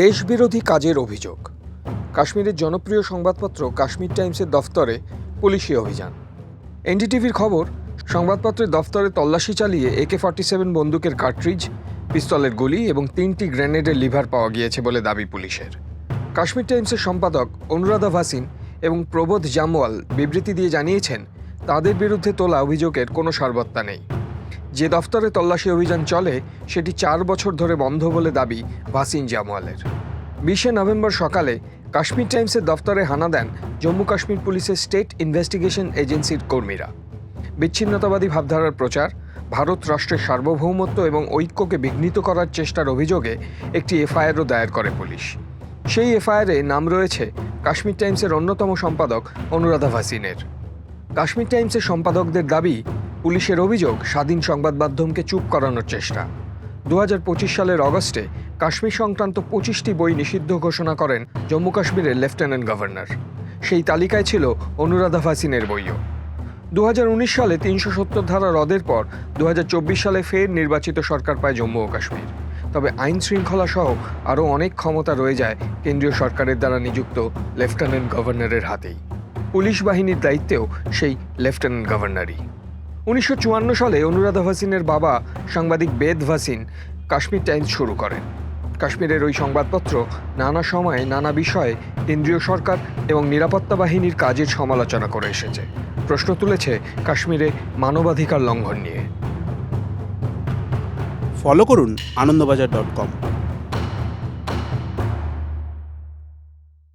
দেশবিরোধী কাজের অভিযোগ। কাশ্মীরের জনপ্রিয় সংবাদপত্র কাশ্মীর টাইমসের দফতরে পুলিশি অভিযান। এনডিটিভির খবর, সংবাদপত্রের দফতরে তল্লাশি চালিয়ে একে ফর্টি সেভেন বন্দুকের কার্ট্রিজ, পিস্তলের গুলি এবং তিনটি গ্রেনেডের লিভার পাওয়া গিয়েছে বলে দাবি পুলিশের। কাশ্মীর টাইমসের সম্পাদক অনুরাধা ভাসিন এবং প্রবোধ জামওয়াল বিবৃতি দিয়ে জানিয়েছেন, তাদের বিরুদ্ধে তোলা অভিযোগের কোনো সারবত্তা নেই। যে দফতরে তল্লাশি অভিযান চলে, সেটি চার বছর ধরে বন্ধ বলে দাবি ভাসিন জামওয়ালের। বিশে নভেম্বর সকালে কাশ্মীর টাইমসের দফতরে হানা দেন জম্মু কাশ্মীর পুলিশের স্টেট ইনভেস্টিগেশন এজেন্সির কর্মীরা। বিচ্ছিন্নতাবাদী ভাবধারার প্রচার, ভারত রাষ্ট্রের সার্বভৌমত্ব এবং ঐক্যকে বিঘ্নিত করার চেষ্টার অভিযোগে একটি এফআইআরও দায়ের করে পুলিশ। সেই এফআইআরে নাম রয়েছে কাশ্মীর টাইমসের অন্যতম সম্পাদক অনুরাধা ভাসিনের। কাশ্মীর টাইমসের সম্পাদকদের দাবি পুলিশের অভিযোগ, স্বাধীন সংবাদ মাধ্যমকে চুপ করানোর চেষ্টা। দু হাজার পঁচিশ সালের অগস্টে কাশ্মীর সংক্রান্ত পঁচিশটি বই নিষিদ্ধ ঘোষণা করেন জম্মু কাশ্মীরের লেফটেন্যান্ট গভর্নর। সেই তালিকায় ছিল অনুরাধা ভাসিনের বইও। দু হাজার উনিশ সালে তিনশো সত্তর ধারা রদের পর দু হাজার চব্বিশ সালে ফের নির্বাচিত সরকার পায় জম্মু ও কাশ্মীর। তবে আইন শৃঙ্খলা সহ আরও অনেক ক্ষমতা রয়ে যায় কেন্দ্রীয় সরকারের দ্বারা নিযুক্ত লেফটেন্যান্ট গভর্নরের হাতেই। পুলিশ বাহিনীর দায়িত্বেও সেই লেফটেন্যান্ট গভর্নরই। উনিশশো চুয়ান্ন সালে অনুরাধা ভাসিনের বাবা সাংবাদিক বেদ ভাসিন কাশ্মীর টাইমস শুরু করেন। কাশ্মীরের ওই সংবাদপত্র নানা সময়ে নানা বিষয়ে কেন্দ্রীয় সরকার এবং নিরাপত্তা বাহিনীর কাজের সমালোচনা করে এসেছে। প্রশ্ন তুলেছে কাশ্মীরে মানবাধিকার লঙ্ঘন নিয়ে। ফলো করুন আনন্দবাজার ডট কম।